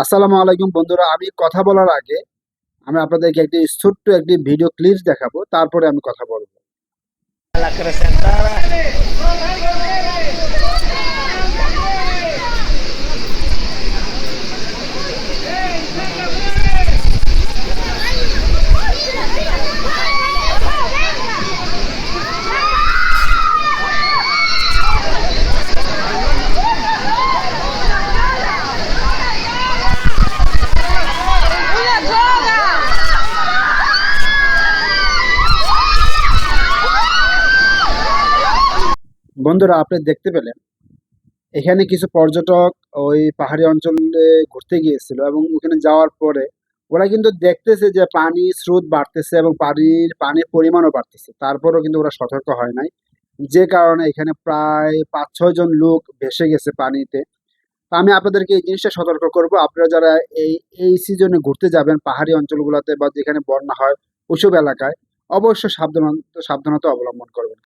আসসালামু আলাইকুম বন্ধুরা, আমি কথা বলার আগে আমি আপনাদেরকে একটি ছোট্ট একটি ভিডিও ক্লিপ দেখাবো, তারপরে আমি কথা বলব। বন্ধুরা, আপনি দেখতে পেলেন। এখানে কিছু পর্যটক ওই পাহাড়ি অঞ্চলে ঘুরতে গিয়েছিল এবং ওখানে যাওয়ার পরে ওরা কিন্তু দেখতেছে যে পানি স্রোত বাড়তেছে এবং পানির পানির পরিমাণও বাড়তেছে। তারপরেও কিন্তু ওরা সতর্ক হয় নাই। যে কারণে এখানে প্রায় পাঁচ ছয় জন লোক ভেসে গেছে পানিতে। আমি আপনাদেরকে এই জিনিসটা সতর্ক করব। আপনারা যারা এই এই সিজনে ঘুরতে যাবেন পাহাড়ি অঞ্চলগুলোতে বা যেখানে বন্যা হয় ওইসব এলাকায়, অবশ্যই সাবধান সাবধানতা অবলম্বন করবেন।